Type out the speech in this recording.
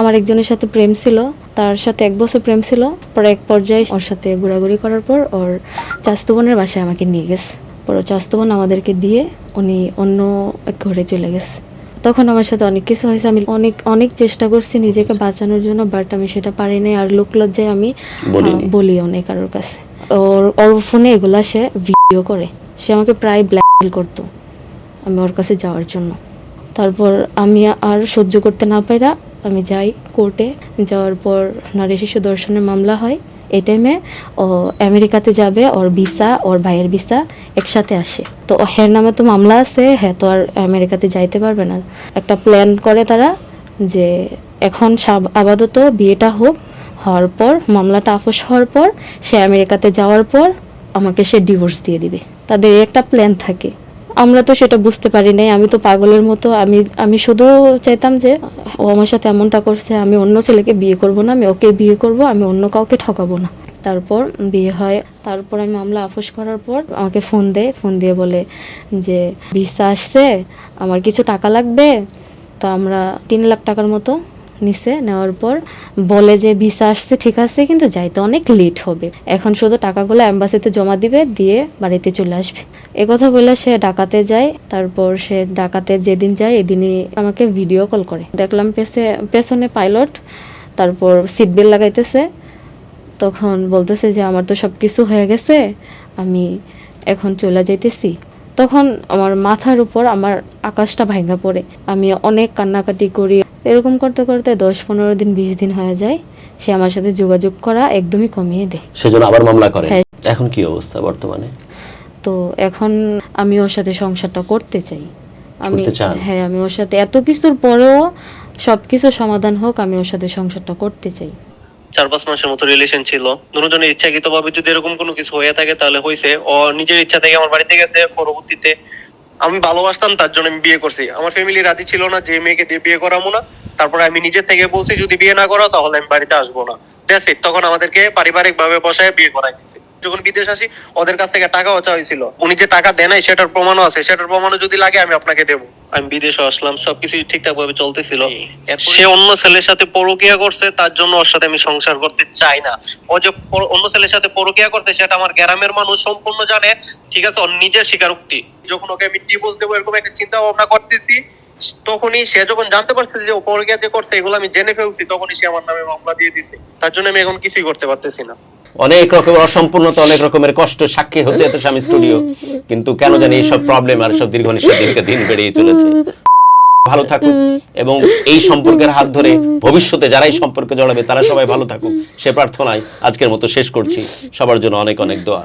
আমার একজনের সাথে প্রেম ছিল তার সাথে এক বছর প্রেম ছিল পরে এক পর্যায়ে ওর সাথে ঘোরাঘুরি করার পর ওর চাস্তু বোনের বাসায় আমাকে নিয়ে গেছে। পরে ওর চাস্তু বোন আমাদেরকে দিয়ে উনি অন্য এক ঘরে চলে গেছে। তখন আমার সাথে অনেক কিছু হয়েছে আমি অনেক অনেক চেষ্টা করছি নিজেকে বাঁচানোর জন্য বাট আমি সেটা পারি নাই আর লোক লজ্জায় আমি। বলি অনেক কারোর কাছে। ওর ওর ফোনে এগুলা সে ভিডিও করে। সে আমাকে প্রায় ব্ল্যাকমেল করতো আমি ওর কাছে যাওয়ার জন্য। তারপর আমি আর সহ্য করতে না পাইরা আমি যাই কোর্টে, যাওয়ার পর নারী শিশু দর্শনের মামলা হয় এই টাইমে ও আমেরিকাতে যাবে, ওর ভিসা ওর ভাইয়ের ভিসা একসাথে আসে। তো হের নামে তো মামলা আছে হ্যাঁ তো আর আমেরিকাতে যাইতে পারবে না। একটা প্ল্যান করে তারা যে এখন আপাতত বিয়েটা হোক, হওয়ার পর, মামলাটা আফস হওয়ার পর, সে আমেরিকাতে যাওয়ার পর আমাকে সে ডিভোর্স দিয়ে দিবে। তাদের একটা প্ল্যান থাকে। আমরা তো সেটা বুঝতে পারি নাই। আমি তো পাগলের মতো, আমি আমি শুধু চাইতাম যে ও আমার সাথে এমনটা করছে, আমি অন্য ছেলেকে বিয়ে করব না, আমি ওকে বিয়ে করব, আমি অন্য কাউকে ঠকাবো না। তারপর বিয়ে হয়, তারপর আমি মামলা আফস করার পর আমাকে ফোন দেয়, ফোন দিয়ে বলে যে, ভিসা আসছে, আমার কিছু টাকা লাগবে? তো আমরা তিন লাখ টাকার মতো নিছে, নেওয়ার পর বলে যে ভিসা আসছে, ঠিক আছে, কিন্তু যাইতে অনেক লেট হবে। এখন শুধু টাকাগুলো অ্যাম্বাসিতে জমা দিবে, দিয়ে বাড়িতে চলে আসবে। কথা বলে সে ডাকাতে যায়, তারপর সে ডাকাতে যেদিন যায়, এদিনই আমাকে ভিডিও কল করে। দেখলাম পেছে, পেছনে পাইলট তারপর সিট বেল্ট লাগাইতেছে। তখন বলতেছে যে, আমার তো সব কিছু হয়ে গেছে, আমি এখন চলে যাইতেছি। তখন আমার মাথার উপর, আমার আকাশটা ভাঙা পড়ে। আমি অনেক কান্নাকাটি করি এরকম করতে করতে দশ পনেরো দিন বিশ দিন হয়ে যায়। সে আমার সাথে যোগাযোগ করা একদমই কমিয়ে দেয়। সেজন্য আবার মামলা করে। হ্যাঁ। এখন কি অবস্থা বর্তমানে? তো এখন আমি ওর সাথে সংসারটা করতে চাই। আমি হ্যাঁ আমি ওর সাথে এত কিছুর পরেও সব কিছু সমাধান হোক আমি ওর সাথে সংসারটা করতে চাই। চার পাঁচ মাসের মতো রিলেশন ছিল। দুজনের ইচ্ছাকৃত ভাবে যদি এরকম কোনো কিছু হয়ে থাকে তাহলে হয়েছে ও নিজের ইচ্ছা থেকে আমার বাড়িতে গেছে পরবর্তীতে। আমি ভালোবাসতাম তার জন্য আমি বিয়ে করছি। আমার ফ্যামিলি রাজি ছিল না যে মেয়েকে দিয়ে বিয়ে করাবো না। তারপরে আমি নিজের থেকে বলছি যদি বিয়ে না করো তাহলে আমি বাড়িতে আসব না। It. তখন আমাদেরকে পারিবারিক ভাবে বসায় বিয়ে করাই দিছে। যখন বিদেশ আসি ওদের কাছ থেকে টাকাও চাওয়া হয়েছিল। উনি যে টাকা দেয় নাই সেটার প্রমাণও আছে। সেটার প্রমাণও যদি লাগে আমি আপনাকে দেবো। আমি বিদেশে আসলাম সবকিছু ঠিকঠাক ভাবে চলতেছিল সে অন্য ছেলের সাথে পরকিয়া করছে তার জন্য ওর সাথে আমি সংসার করতে চাই না। ও যে অন্য ছেলের সাথে পরকিয়া করছে সেটা আমার গ্রামের মানুষ সম্পূর্ণ জানে। ঠিক আছে ওর নিজের স্বীকারোক্তি। যখন ওকে আমি ডিভোর্স দেবো এরকম একটা চিন্তা ভাবনা করতেছি। তখনই সে যখন জানতে পারছে যে পরকিয়া যে করছে, এগুলো আমি জেনে ফেলছি, তখনই সে আমার নামে মামলা দিয়ে দিছে। তার জন্য আমি এখন কিছুই করতে পারতেছি না। অনেক রকমের অসম্পূর্ণতা, অনেক রকমের কষ্ট, সাক্ষী হচ্ছে এত স্বামী স্টুডিও। কিন্তু কেন জানি এইসব প্রবলেম আর সব দীর্ঘ নিঃশ্বাস দিন বেড়েই চলেছে। ভালো থাকুক এবং এই সম্পর্কের হাত ধরে ভবিষ্যতে যারা এই সম্পর্কে জড়াবে, তারা সবাই ভালো থাকুক। সে প্রার্থনায় আজকের মতো শেষ করছি। সবার জন্য অনেক অনেক দোয়া।